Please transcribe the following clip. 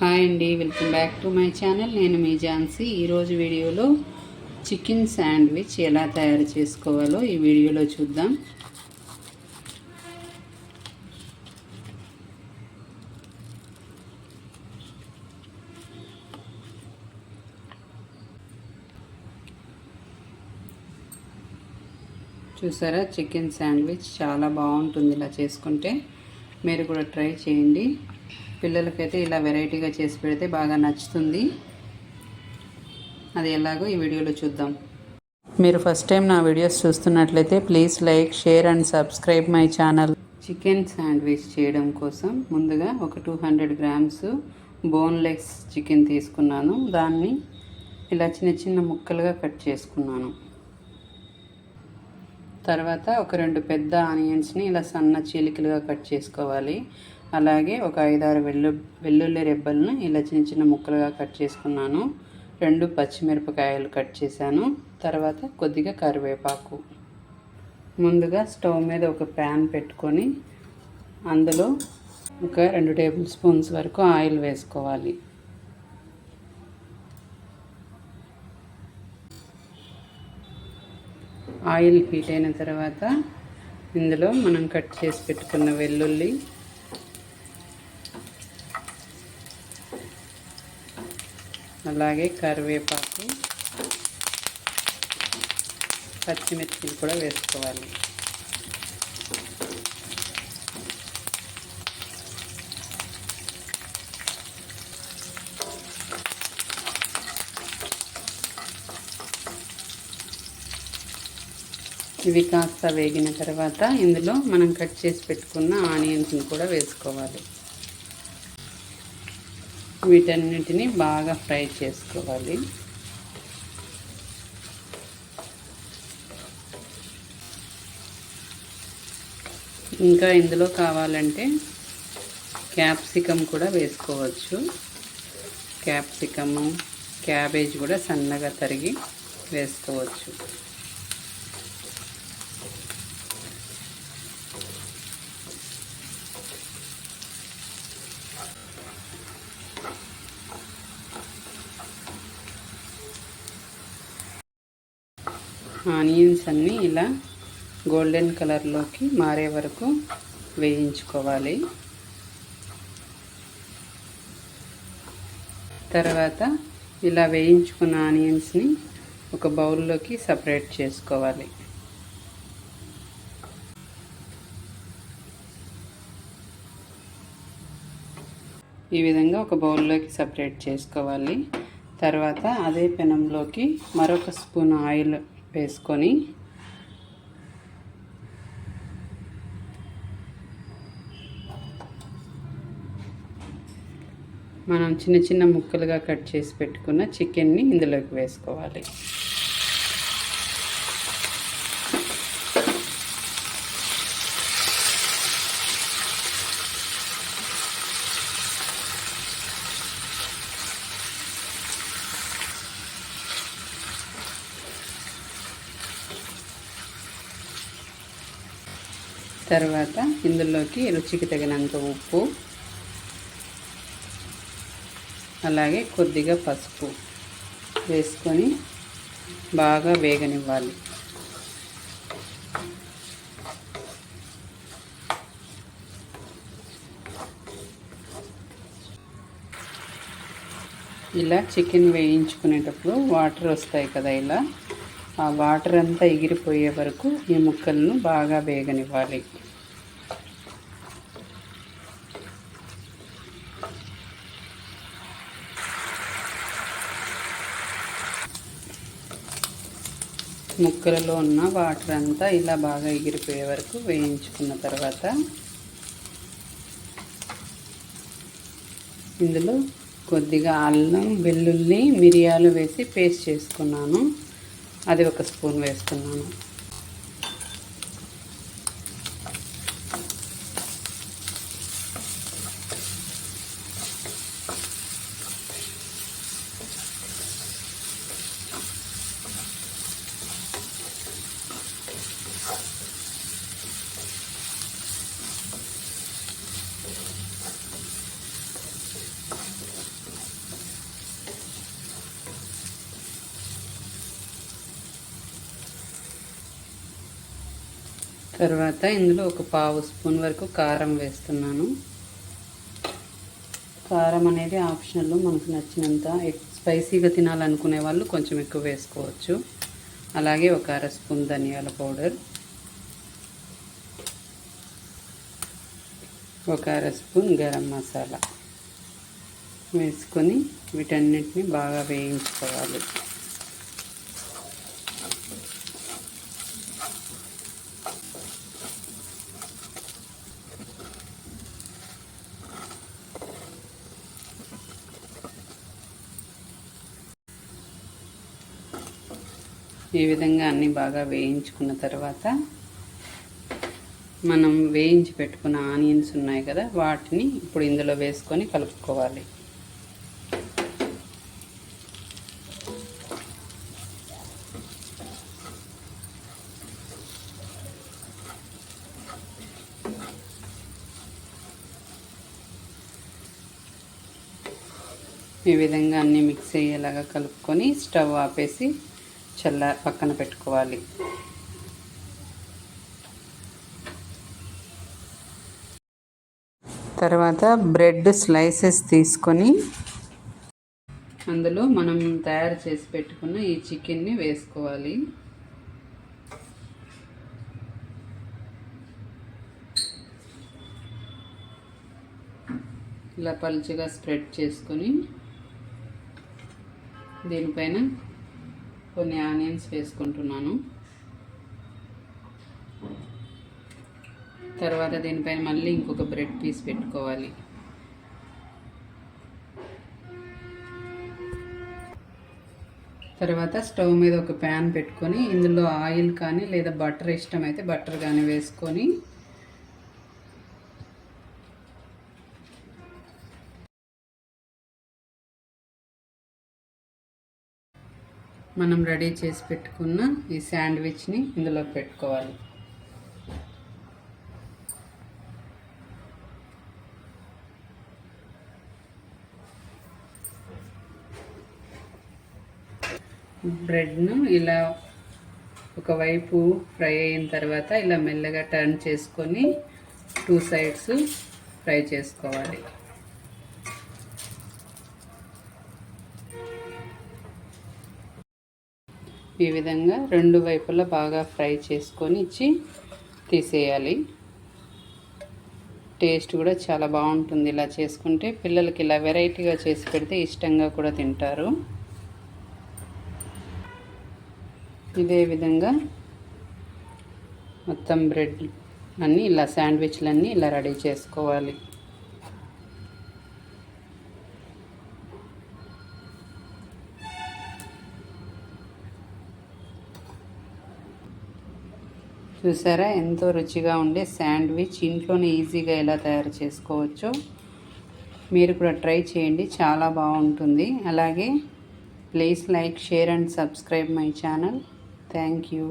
Hi అండి welcome back to my channel. నేను మీ ఝాన్సీ. ఈరోజు వీడియోలో చికెన్ శాండ్విచ్ ఎలా తయారు చేసుకోవాలో ఈ వీడియోలో చూద్దాం. చూసారా? చికెన్ శాండ్విచ్ చాలా బాగుంటుంది ఇలా చేసుకుంటే. మీరు కూడా ట్రై చేయండి. పిల్లలకైతే ఇలా వెరైటీగా చేసి పెడితే బాగా నచ్చుతుంది. అది ఎలాగో ఈ వీడియోలో చూద్దాం. మీరు ఫస్ట్ టైం నా వీడియోస్ చూస్తున్నట్లయితే please like share and subscribe my channel. Chicken sandwich చేయడం కోసం ముందుగా ఒక two hundred grams boneless chicken తీసుకున్నాను. దాన్ని ఇలా చిన్న చిన్న ముక్కలుగా కట్ చేసుకున్నాను. తర్వాత ఒక రెండు పెద్ద ఆనియన్స్ని ఇలా సన్న చీలికలుగా కట్ చేసుకోవాలి. అలాగే ఒక ఐదారు వెల్లు వెల్లుల్లి రెబ్బలను ఇలా చిన్న చిన్న ముక్కలుగా కట్ చేసుకున్నాను. రెండు పచ్చిమిరపకాయలు కట్ చేశాను. తర్వాత కొద్దిగా కరివేపాకు. ముందుగా స్టవ్ మీద ఒక ప్యాన్ పెట్టుకొని అందులో ఒక రెండు టేబుల్ స్పూన్స్ వరకు ఆయిల్ వేసుకోవాలి. ఆయిల్ హీట్ అయిన తర్వాత ఇందులో మనం కట్ చేసి పెట్టుకున్న వెల్లుల్లి అలాగే కరివేపాకు పచ్చిమిర్చిలు కూడా వేసుకోవాలి. ఇవి కాస్త వేగిన తర్వాత ఇందులో మనం కట్ చేసి పెట్టుకున్న ఆనియన్స్ని కూడా వేసుకోవాలి. వీటన్నిటిని బాగా ఫ్రై చేసుకోవాలి. ఇంకా ఇందులో కావాలంటే క్యాప్సికమ్ కూడా వేసుకోవచ్చు. క్యాప్సికము క్యాబేజ్ కూడా సన్నగా తరిగి వేసుకోవచ్చు. ఆనియన్స్ అన్నీ ఇలా గోల్డెన్ కలర్లోకి మారే వరకు వేయించుకోవాలి. తర్వాత ఇలా వేయించుకున్న ఆనియన్స్ని ఒక బౌల్లోకి సపరేట్ చేసుకోవాలి. ఈ విధంగా ఒక బౌల్లోకి సపరేట్ చేసుకోవాలి. తర్వాత అదే పెనంలోకి మరొక స్పూన్ ఆయిల్ వేసుకొని మనం చిన్న చిన్న ముక్కలుగా కట్ చేసి పెట్టుకున్న చికెన్ని ఇందులోకి వేసుకోవాలి. తర్వాత ఇందులోకి రుచికి తగినంత ఉప్పు అలాగే కొద్దిగా పసుపు వేసుకొని బాగా వేగనివ్వాలి. ఇలా చికెన్ వేయించుకునేటప్పుడు వాటర్ వస్తాయి కదా ఇలా. ఆ వాటర్ అంతా ఎగిరిపోయే వరకు ఈ ముక్కలను బాగా వేగనివ్వాలి. ముక్కలలో ఉన్న వాటర్ అంతా ఇలా బాగా ఎగిరిపోయే వరకు వేయించుకున్న తర్వాత ఇందులో కొద్దిగా అల్లం వెల్లుల్లి మిరియాలు వేసి పేస్ట్ చేసుకున్నాను. అది ఒక స్పూన్ వేస్తున్నాను తర్వాత ఇందులో ఒక పావు స్పూన్ వరకు కారం వేస్తున్నాను. కారం అనేది ఆప్షనల్ మనకు నచ్చినంత స్పైసీగా తినాలనుకునే వాళ్ళు కొంచెం ఎక్కువ వేసుకోవచ్చు. అలాగే ఒక అర స్పూన్ ధనియాల పౌడర్. ఒక అర స్పూన్ గరం మసాలా. వేసుకొని వీటన్నిటిని బాగా వేయించుకోవాలి. ఈ విధంగా అన్నీ బాగా వేయించుకున్న తర్వాత మనం వేయించి పెట్టుకున్న ఆనియన్స్ ఉన్నాయి కదా వాటిని ఇప్పుడు ఇందులో వేసుకొని కలుపుకోవాలి. ఈ విధంగా అన్నీ మిక్స్ అయ్యేలాగా కలుపుకొని స్టవ్ ఆపేసి చల్ల పక్కన పెట్టుకోవాలి. తర్వాత బ్రెడ్ స్లైసెస్ తీసుకొని అందులో మనం తయారు చేసి పెట్టుకున్న ఈ చికెన్ని వేసుకోవాలి. ఇలా పలుచగా స్ప్రెడ్ చేసుకొని దీనిపైన కొన్ని ఆనియన్స్ వేసుకుంటున్నాను. తర్వాత దీనిపైన మళ్ళీ ఇంకొక బ్రెడ్ పీస్ పెట్టుకోవాలి. తర్వాత స్టవ్ మీద ఒక ప్యాన్ పెట్టుకొని ఇందులో ఆయిల్ కానీ లేదా బటర్ ఇష్టమైతే బటర్ కానీ వేసుకొని మనం రెడీ చేసి పెట్టుకున్న ఈ శాండ్విచ్ని ఇందులో పెట్టుకోవాలి. బ్రెడ్ను ఇలా ఒకవైపు ఫ్రై అయిన తర్వాత ఇలా మెల్లగా టర్న్ చేసుకొని టూ సైడ్స్ ఫ్రై చేసుకోవాలి. ఈ విధంగా రెండు వైపులా బాగా ఫ్రై చేసుకొని ఇచ్చి తీసేయాలి. టేస్ట్ కూడా చాలా బాగుంటుంది ఇలా చేసుకుంటే. పిల్లలకి ఇలా వెరైటీగా చేసి పెడితే ఇష్టంగా కూడా తింటారు. ఇదే విధంగా మొత్తం బ్రెడ్ అన్నీ ఇలా శాండ్విచ్లన్నీ ఇలా రెడీ చేసుకోవాలి. చూసారా? ఎంతో రుచిగా ఉండే శాండ్విచ్. ఇంట్లోనే ఈజీగా ఎలా తయారు చేసుకోవచ్చో మీరు కూడా ట్రై చేయండి. చాలా బాగుంటుంది. అలాగే please like share and subscribe my channel. Thank you.